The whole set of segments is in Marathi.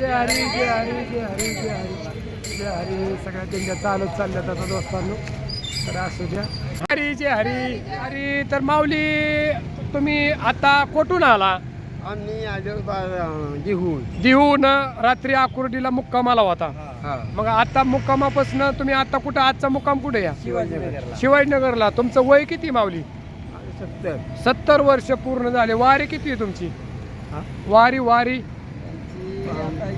जय हरी जय हरी जय हरी जय हरी जय हरी सगळ्या त्यांच्या चालत चालल्यात आता दोस्तांनो. तर असू द्या. हरी जय हरी. हरी तर माऊली तुम्ही आता कुठून आला? आम्ही आलो जिहून. दिहून रात्री आकुर्डीला मुक्कामाला होता. हा. मग आता मुक्कामापासून तुम्ही आता कुठं आजचा मुक्काम कुठे या? शिवाजीनगरला. शिवाजीनगरला. तुमचं वय किती माऊली? सत्तर. सत्तर वर्ष पूर्ण झाले. वारी किती आहे तुमची? हा? वारी वारी.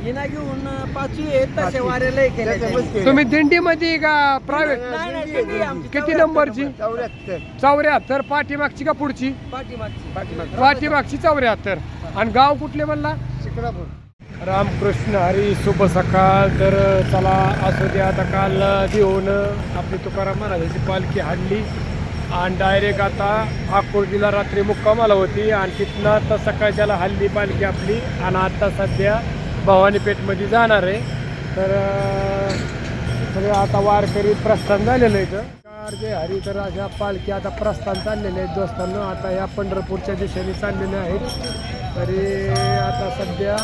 हिना घेऊन पाचवी आहेत तसे वाऱ्याला केले तुम्ही दिंडीमध्ये का प्रायव्हेट किती नंबरची? चौऱ्याहत्तर. चौऱ्याहत्तर पाठीमागची का पुढची? पाठीमागची. पाठीमाग पाठीमागची चौऱ्याहत्तर. आणि गाव कुठले म्हणला? शिक्रापूर रामकृष्ण हरी शुभ सकाळ. तर चला असू द्या आता काल देऊन आपली तुकाराम महाराजाची पालखी हाडली आणि डायरेक्ट आता आकुर्डीला रात्री मुक्कामाला होती. आणि तिथनं आता सकाळच्याला हल्ली पालखी आपली. आणि आता सध्या भवानीपेठमध्ये जाणार आहे. तर सगळे आता वारकरी प्रस्थान झालेलं आहे इथं. कार जे हरी तर अशा पालखी आता प्रस्थान चाललेले आहेत दोस्तांना आता या पंढरपूरच्या दिशेने चाललेल्या आहेत. तरी आता सध्या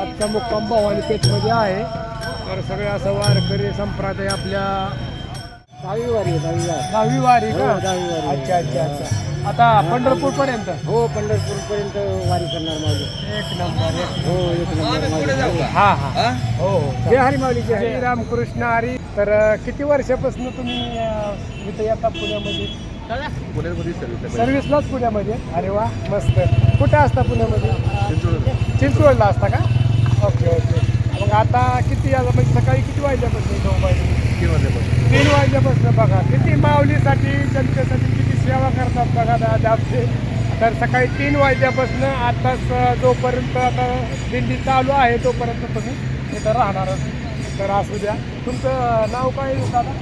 आजचा मुक्काम भवानी पेठमध्ये आहे. तर सगळे असं वारकरी संप्रदाय आपल्या दहावी वारी दहावी वारी. दहावी वारी का? हो, दहावी वारी. अच्छा अच्छा अच्छा. आता पंढरपूर पर्यंत हो पंढरपूर पर्यंत वारी करणार माऊली. एक नंबर एक हो एक नंबर. हा हा. हो? हो जय हरी माऊली जय हरी. रामकृष्ण हरी तर किती वर्षापासून तुम्ही इथं येता पुण्यामध्ये? सर्व्हिसलाच पुण्यामध्ये अरे वा मस्त. कुठे असता पुण्यामध्ये? चिंचवडला. असता का? Okay okay. मग आता किती म्हणजे सकाळी किती वाजल्यापासून इथं तीन वाजल्यापासून बघा किती माऊलीसाठी जनतेसाठी किती सेवा करतात बघा दादा आपले तर सकाळी तीन वाजल्यापासून आताच जोपर्यंत आता दिंडी चालू आहे तोपर्यंत तुम्ही इथं राहणार तर असू द्या. तुमचं नाव काय दादा?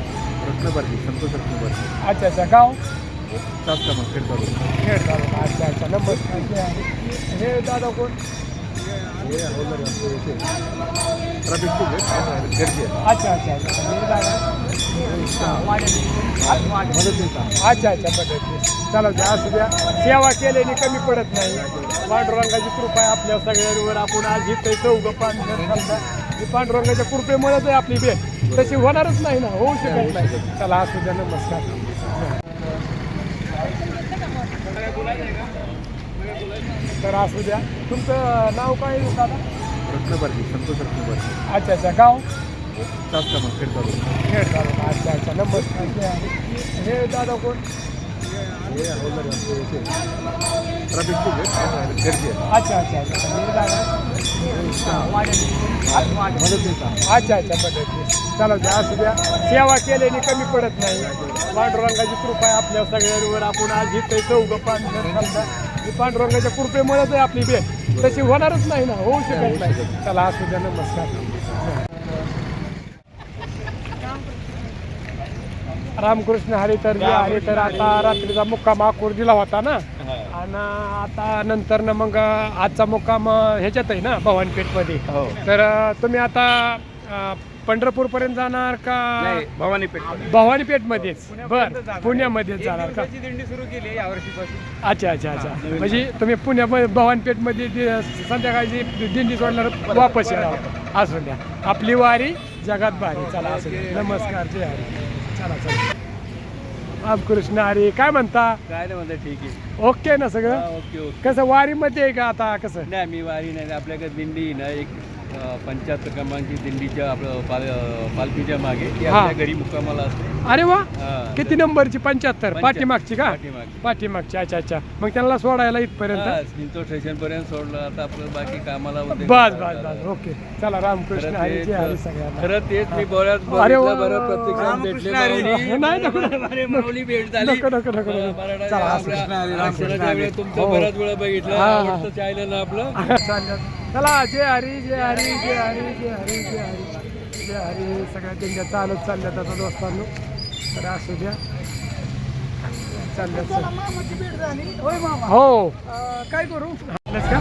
संतोष रत्नबारी अच्छा अच्छा. गाव? तास खेळ चालू खेळ तालुका अच्छा अच्छा. नमस्कार हे दादा कोण? हे हवलदार आमचे इथे ट्रॅफिक गर्दी आहे अच्छा. अच्छा अच्छा हे दादा मदतीचा अच्छा अच्छा. पद्धती चला द्या असू द्या. सेवा केल्याने कमी पडत नाही. पांडुरंगाची कृपा आहे आपल्या सगळ्यांवर. आपण आज इथे चौघ पांढर समजा पांडुरंगाच्या कृपेमुळेच आहे आपली भेट. तशी होणारच नाही ना. होऊ शकत नाही. चला असू द्या. नमस्कार. तर असू द्या. तुमचं नाव काय दादा? रत्नबारी संतोष रत्नबारी अच्छा अच्छा. गाव? तास मग खेळ चालू खेळ तालुका अच्छा अच्छा नमस्कार हे दादा कोण? हे आमचे ट्रॅफिक गर्दी आहे अच्छा अच्छा अच्छा. हे दादा? मदतीचा अच्छा अच्छा. पद्धती चला द्या असू द्या. सेवा केल्याने कमी पडत नाही. पांडुरंगाची कृपा आहे आपल्या सगळ्यांवर. आपण आज इथे चौघ पांढर ही पांडुरंगाच्या कृपेमुळेच आहे आपली भेट. तशी होणारच नाही ना होऊ शकत नाही. चला असू द्या नमस्कार. रामकृष्ण हरी तर हरी तर आता रात्रीचा मुक्काम आकुर्दीला होता ना? आणि आता नंतर ना मग आजचा मुक्काम ह्याच्यात आहे ना भवानीपेठमध्ये. हो. तर तुम्ही आता पंढरपूर पर्यंत जाणार का? भवानी पेठ भवानीपेठ मध्येच बर पुण्यामध्येच जाणार का? दिंडी सुरू केली यावर्षीपासून अच्छा अच्छा अच्छा. म्हणजे तुम्ही पुण्या भवानीपेठमध्ये संध्याकाळची दिंडी सोडल्यावर वापस येणार असू द्या. आपली वारी जगात भारी. चला असू द्या. नमस्कार जय हरी. चला चला. रामकृष्ण हरी काय म्हणता? काय नाही म्हणता ठीक आहे. ओके ना सगळं? Okay okay. कसं वारीमध्ये आहे का आता? कसं? नाही मी वारी नाही. आपल्याकडे दिंडी ना एक पंच्याहत्तर क्रमांकची दिंडीच्या आपलं पाल पालखीच्या मागे. ती हा. आपल्या घरी मुक्कामाला असते. अरे वा. हा. किती नंबरची? पंच्याहत्तर. पाठीमागची का? पाठीमागची. पाठीमागची. अच्छा अच्छा. मग त्यांना सोडायला इथपर्यंत? हा, चिंचोड स्टेशन पर्यंत सोडलं. आता आपलं बाकी कामाला उद्या- बस बस बस. ओके. चला रामकृष्ण खरं हरी तेच- जय हरी सगळ्यांना. खरं तेच मी बऱ्याच अरे वा. बघितलं, बरं प्रत्यक्षात भेटले माऊली. नाही, नको, नको. अरे माऊली भेट झाली. नको, नको, नको, नको. मराठा- चला, आपल्या कृष्ण हरी, आश्रमाच्या वेळेस तुमचं हो. बऱ्याच वेळा बघितलं. चॅनल आपलं. चालेल. चला जय हरी जय हरी जय हरी जय हरी जय हरी. जय हरी. सगळ्या त्यांच्या चालत चालल्यात आता दोस्तांनो. तर असू द्या. चालल्यात हो. काय करू?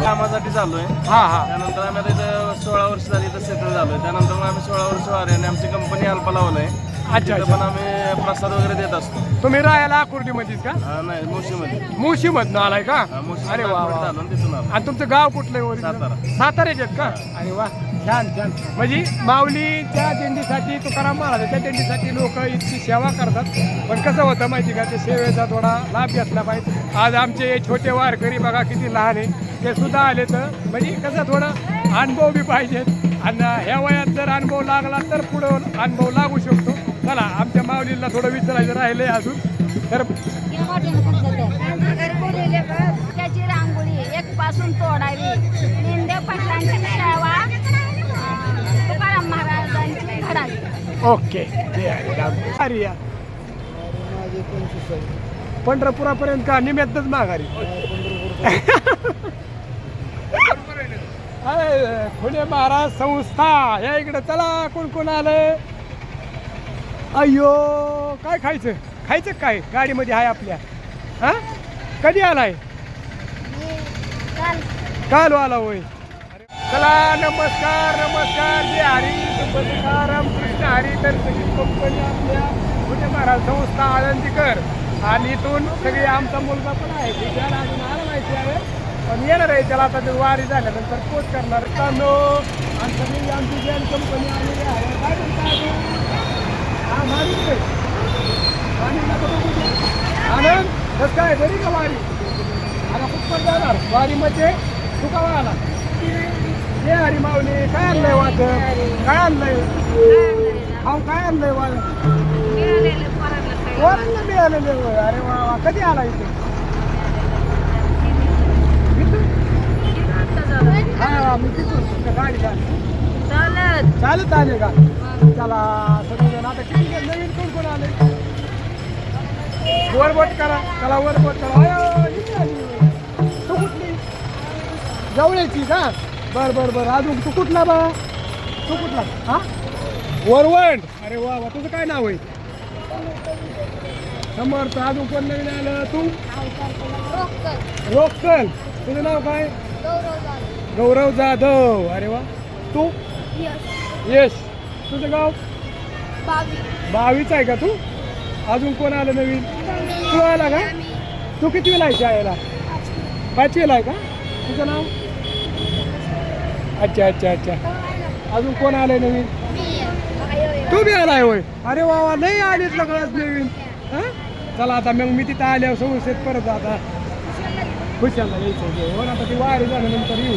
कामासाठी चाललोय. हा हा. त्यानंतर आम्ही आता सोळा वर्ष झाली इथं सेटल झालोय. त्यानंतर मग आम्ही सोळा वर्ष आले आणि आमची कंपनी अल्पा लावलंय. अच्छा, तिथं अच्छा. पण आम्ही प्रसाद वगैरे देत असतो. तुम्ही राहायला आकुर्डीमध्येच का? हा, नाही मुशीमध्ये मुशीमधनं आलाय का? हा, मुशी अरे वा वा. आणि तिथून आलो आणि तुमचं गाव कुठलं आहे original? सातारा. साताऱ्याचे आहेत का? अरे वा छान छान. म्हणजे माऊलीच्या दिंडीसाठी तुकाराम महाराजांच्या दिंडीसाठी लोक इतकी सेवा करतात. पण कसं होतं माहिती का? ते सेवेचा थोडा लाभ घेतला पाहिजे. आज आमचे हे छोटे वारकरी बघा किती लहान आहे. ते सुद्धा आले तर म्हणजे कसं थोडं अनुभव बी पाहिजेत. आणि ह्या वयात जर अनुभव लागला तर पुढं अनुभव लागू शकतो. चला आमच्या माऊलीला थोडं विचारायचं राहिलंय अजून. तर त्याची रांगोळी एक पासून तोडावी लिंदे पाटलांची सेवा तुकाराम महाराजांची घडावी ओके ते अरे या पंढरपुरापर्यंत का? निमित्तच माघारी. अरे पुणे महाराज संस्था या इकडे चला कोण कोण आलं अय्यो काय खायचं? खायचं काय? गाडीमध्ये आहे आपल्या. हां? कधी आलाय? काल आला होय. चला नमस्कार नमस्कार. जे हरी सुपतिकार कृष्ण हरी तर सगळी कंपनी आपल्या पुणे महाराज संस्था आळंदीकर. आणि इथून सगळी आमचा मुलगा पण आहे. त्याला अजून आला माहिती आहे पण येणार आहे. त्याला आता ते वारी झाल्यानंतर पोच करणार. कानो आणि सगळी आमची जैन कंपनी आलेली आहे. काय म्हणता आनंद कस काय घरी का वारी आता कुठं जाणार वारीमध्ये तू का आला हे हरी माऊली काय आणलंय वाच काय आणलंय खाऊ काय आणलंय वाद मिळालेलं पोरांना कोणाला मिळालेले अरे वा कधी आला इथे हा मी तिथून गाडी झाली चालत. चालत आले का? चला सगळेजण. आता किती जण? नवीन कोण कोण आले? वरबट करा. चला वरबट करा. इथे आली. तू कुठली? जवळची का? बर बर बर. अजून तू कुठला बा? तू कुठला? हा? वरवंड अरे वा वा. तुझं काय नाव आहे? समर्थ अजून कोण नवीन आलं? तू? रोकल. तुझं नाव काय? गौरव जाधव. अरे वा. तू? येस तुझं गाव? बावीस आहे का तू? अजून कोण आलं नवीन? तू आला का? तू किती वेळा आहे शाळेला? पाचवीला आहे का? तुझं नाव? अच्छा अच्छा अच्छा. अजून कोण आलंय नवीन? तू बी आलाय होय. अरे वा वा नाही आलीच लगळच नवीन. हा? चला आता मग मी तिथं आल्यावर संस्थेत परत आता खुशाला यायचं. हो ना आता ती वारी झाल्यानंतर येऊ.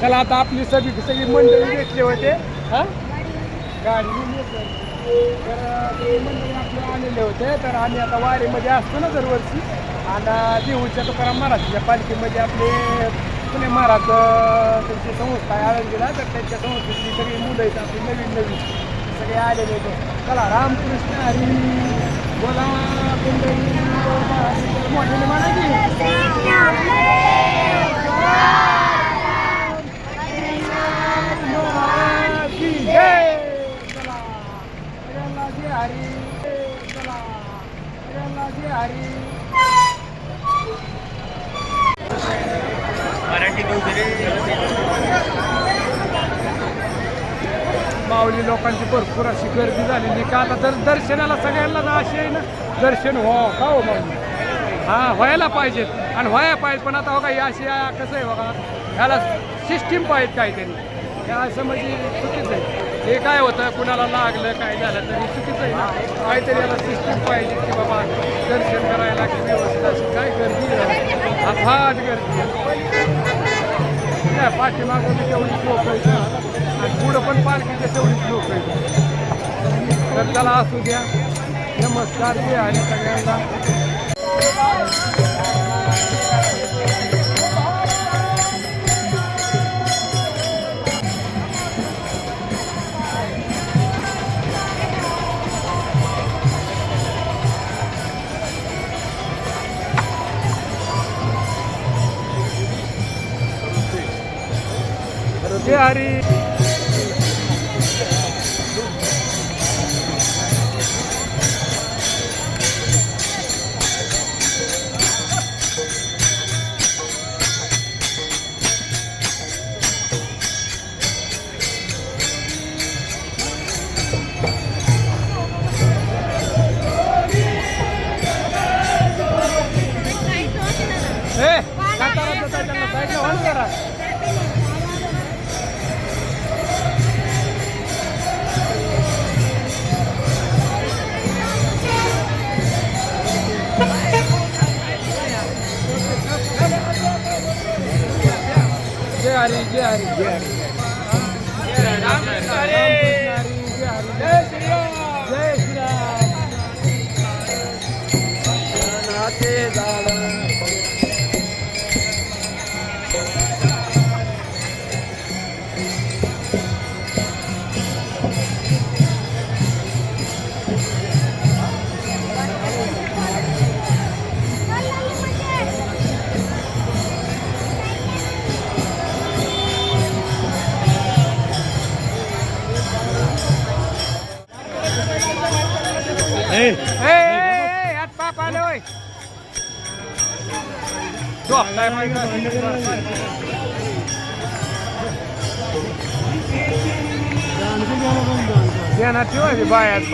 चला आता आपली सगळी सगळी मंडळी भेटले होते. हा? गाडी तर ते मंडळी आपले आलेले होते. तर आम्ही आता वारीमध्ये असतो ना दरवर्षी. आणि देऊळच्या तुकाराम महाराजच्या पालखीमध्ये आपले पुणे महाराज त्यांची संस्था आहे आळंदीला. तर त्यांच्या संस्थेतली सगळी मुलं आहेत आपली नवीन नवीन. सगळे आलेले होते. चला रामकृष्ण हरी बोला कुंडली मोठ्याने म्हणा की की जय चला सगळ्यांना जय हरी चला सगळ्यांना जय हरी माऊली लोकांची भरपूर अशी गर्दी झालेली का आता तर दर्शनाला सगळ्यांना अशी आहे ना दर्शन हो का हो मग हां व्हायला पाहिजेत आणि व्हायला पाहिजे पण आता बघा अशी कसं आहे बघा ह्याला सिस्टीम पाहिजे काहीतरी हे असं म्हणजे चुकीचं आहे. हे काय होतं कुणाला लागलं काय झालं तरी चुकीचं आहे ना. काहीतरी याला सिस्टीम पाहिजे की बाबा दर्शन करायला की व्यवस्था अशी काय गर्दी अफाट गर्दी पाठीमागून नाही लोक पुढं पण पालखीचे तेवढीच लोक आहेत. तर त्याला असू द्या. नमस्कार जे आणि सगळ्यांना. जय हरी जय हरी जय हरी रामकृष्ण हरी, जय हरी जय श्रीराम जय श्रीराम नाते झालं ए, ए, ए, हात पाप आले होय. झोपलाय माहिती ध्यानात ठेवायची बायात